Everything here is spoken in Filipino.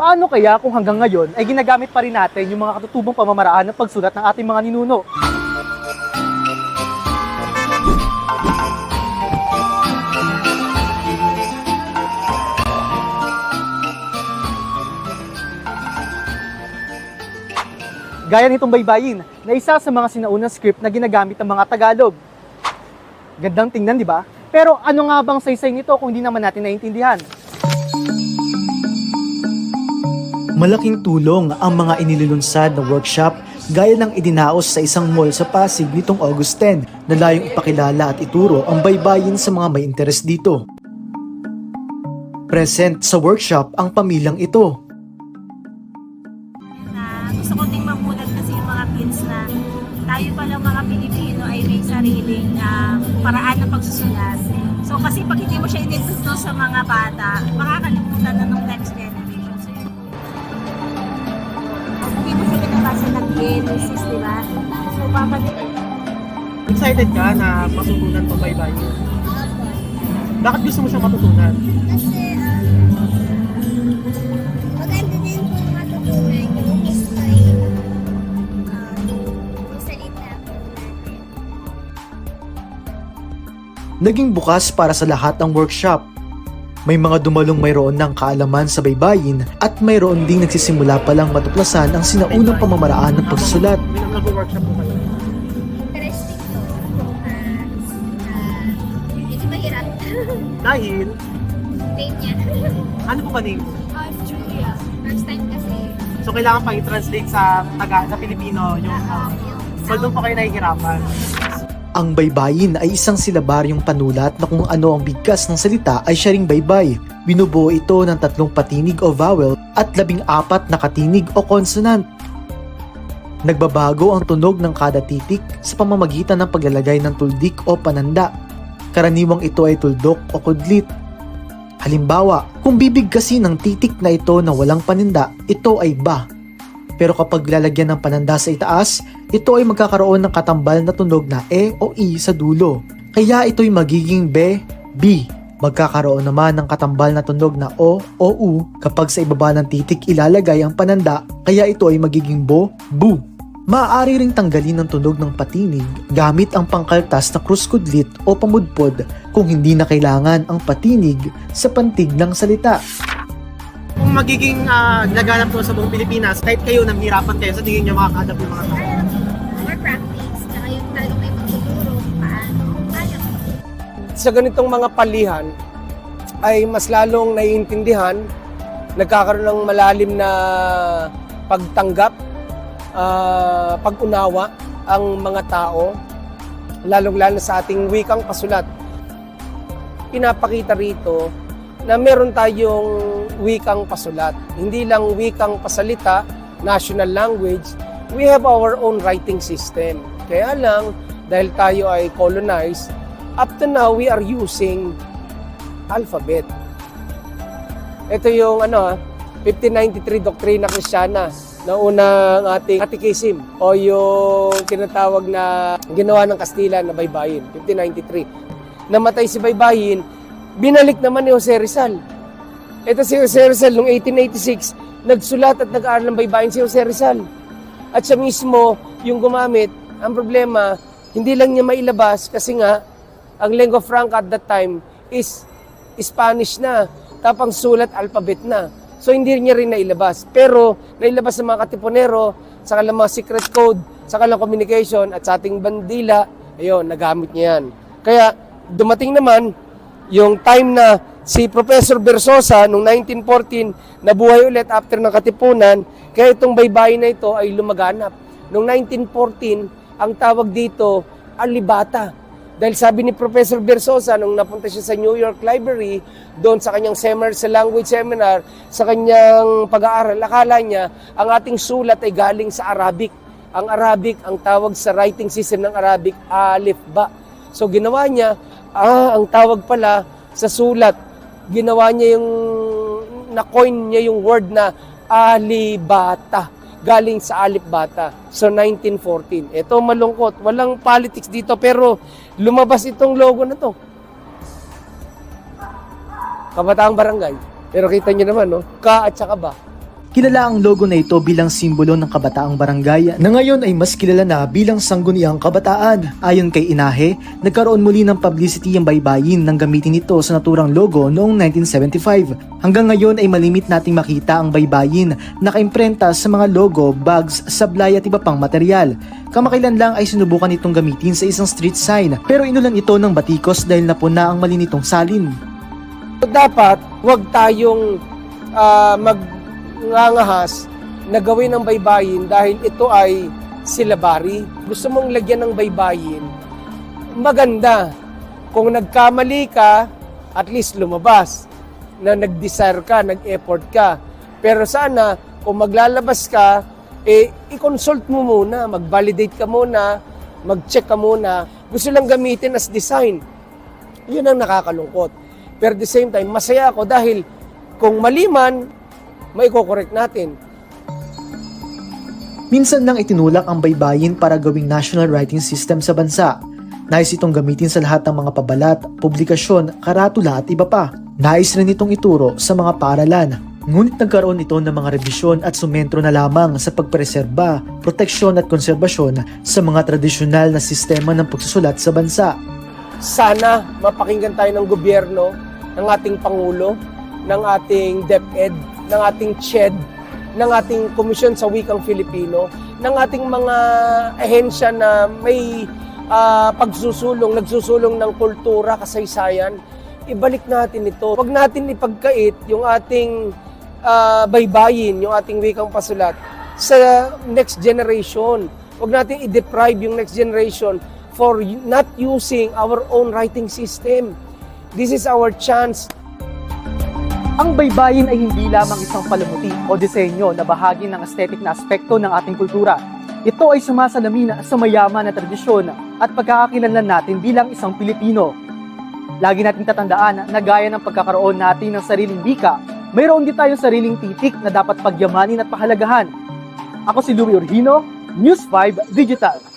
Paano kaya kung hanggang ngayon ay ginagamit pa rin natin yung mga katutubong pamamaraan ng pagsulat ng ating mga ninuno? Gaya nitong baybayin na isa sa mga sinaunang script na ginagamit ng mga Tagalog. Gandang tingnan, di ba? Pero ano nga bang saysay nito kung hindi naman natin naiintindihan? Malaking tulong ang mga inililunsad na workshop gaya ng idinaos sa isang mall sa Pasig nitong August 10 na layong ipakilala at ituro ang baybayin sa mga may interes dito. Present sa workshop ang pamilyang ito. na gusto ko ding mamulat kasi yung mga kids na tayo palang mga Pilipino ay may sariling ah, paraan ng pagsusulat. So kasi pag hindi mo siya inintuto sa mga bata, makakalimutan na ng next generation. Hindi mo siya binabasa ng Genesis, di ba? So babalik Excited ka na matutunan tong baybayin? Bakit gusto mo siyang matutunan? Kasi, um, maganda din po matutunan yung history, um. Naging bukas para sa lahat ang workshop. May mga dumalong mayroon ng kaalaman sa baybayin at mayroon ding nagsisimula palang matuklasan ang sinaunang pamamaraan ng pagsusulat. Nag-workshop po kayo. Uh. Dahil, Name niya. ano po ba name? I'm Julia. First time kasi. So kailangan pang i-translate sa taga sa Pilipino yung uh, yung so doon po kayo nahihirapan. Ang baybayin ay isang silabaryong panulat na kung ano ang bigkas ng salita ay siya ring baybay. Binubuo ito ng tatlong patinig o vowel at labing apat na katinig o consonant. Nagbabago ang tunog ng kada titik sa pamamagitan ng paglalagay ng tuldik o pananda. Karaniwang ito ay tuldok o kudlit. Halimbawa, kung bibigkasin ng titik na ito na walang paninda, ito ay ba. Pero kapag lalagyan ng pananda sa itaas, ito ay magkakaroon ng katambal na tunog na E o I sa dulo. Kaya ito'y magiging B, B. Magkakaroon naman ng katambal na tunog na O o U kapag sa ibaba ng titik ilalagay ang pananda, kaya ito ay magiging Bo, Bu. Maaari ring tanggalin ang tunog ng patinig gamit ang pangkaltas na kruskudlit o pamudpod kung hindi na kailangan ang patinig sa pantig ng salita. Kung magiging uh, laganap to sa buong Pilipinas, kahit kayo namihirapan kayo, sa tingin nyo makakadap yung mga tao. more practice. Tsaka yung talagang may magtuturo kung paano. Kaya ko. sa ganitong mga palihan ay mas lalong naiintindihan, nagkakaroon ng malalim na pagtanggap, ah, pag-unawa ang mga tao, lalong-lalo sa ating wikang pasulat. Pinapakita rito na meron tayong wikang pasulat. Hindi lang wikang pasalita, national language, we have our own writing system. Kaya lang, dahil tayo ay colonized, up to now we are using alphabet. Ito yung ano, ah, 1593 Doktrina Kristiyana na unang ating catechism o yung tinatawag na ginawa ng Kastila na Baybayin, 1593. Namatay si Baybayin, binalik naman ni Jose Rizal. Ito si Jose Rizal noong 1886, nagsulat at nag-aaral ng Baybayin si Jose Rizal. At siya mismo yung gumamit. Ang problema, hindi lang niya mailabas kasi nga ang lingua franca at that time is Spanish na. Tapang sulat alphabet na. So hindi niya rin nailabas. Pero nailabas sa mga katipunero, sa kanilang mga secret code, sa kanilang communication at sa ating bandila, ayun, nagamit niya yan. Kaya dumating naman yung time na si Professor Bersosa noong 1914 nabuhay ulit after ng katipunan, kaya itong baybayin na ito ay lumaganap. Noong 1914, ang tawag dito, alibata. Dahil sabi ni Professor Bersosa nung napunta siya sa New York Library, doon sa kanyang seminar, sa language seminar, sa kanyang pag-aaral, akala niya ang ating sulat ay galing sa Arabic. Ang Arabic, ang tawag sa writing system ng Arabic, alif ba. So ginawa niya, ah, ang tawag pala sa sulat, ginawa niya yung, na-coin niya yung word na alibata galing sa Alip Bata. So 1914. Ito malungkot. Walang politics dito pero lumabas itong logo na to. Kabataang barangay. Pero kita niyo naman, no? Ka at saka ba. Kilala ang logo na ito bilang simbolo ng kabataang barangay na ngayon ay mas kilala na bilang sangguniang kabataan. Ayon kay Inahe, nagkaroon muli ng publicity ang baybayin nang gamitin ito sa naturang logo noong 1975. Hanggang ngayon ay malimit nating makita ang baybayin nakaimprenta sa mga logo, bags, sablay at iba pang material. Kamakailan lang ay sinubukan itong gamitin sa isang street sign pero inulan ito ng batikos dahil napuna ang mali nitong salin. Dapat huwag tayong ah, magnangahas na gawin ng baybayin dahil ito ay silabari. Gusto mong lagyan ng baybayin, maganda. Kung nagkamali ka, at least lumabas. Na nag-desire ka, nag-effort ka. Pero sana, kung maglalabas ka, eh, i-consult mo muna, mag-validate ka muna, mag-check ka muna. Gusto lang gamitin as design. Yun ang nakakalungkot. Pero at the same time, masaya ako dahil kung mali man, may correct natin. Minsan lang itinulak ang baybayin para gawing national writing system sa bansa. Nais itong gamitin sa lahat ng mga pabalat, publikasyon, karatula at iba pa. Nais rin itong ituro sa mga paaralan. Ngunit nagkaroon ito ng mga revisyon at sumentro na lamang sa pagpreserba, proteksyon at konserbasyon sa mga tradisyonal na sistema ng pagsusulat sa bansa. Sana mapakinggan tayo ng gobyerno, ng ating Pangulo, ng ating DepEd, ng ating CHED, ng ating Komisyon sa Wikang Filipino, ng ating mga ahensya na may ah, pagsusulong, nagsusulong ng kultura, kasaysayan, ibalik natin ito. Huwag natin ipagkait yung ating ah, baybayin, yung ating wikang pasulat sa next generation. Huwag natin i-deprive yung next generation for not using our own writing system. This is our chance Ang baybayin ay hindi lamang isang palamuti o disenyo na bahagi ng aesthetic na aspekto ng ating kultura. Ito ay sumasalamin sa mayaman na tradisyon at pagkakakilanlan natin bilang isang Pilipino. Lagi nating tatandaan na gaya ng pagkakaroon natin ng sariling wika, mayroon din tayong sariling titik na dapat pagyamanin at pahalagahan. Ako si Louie Orhino, News 5 Digital.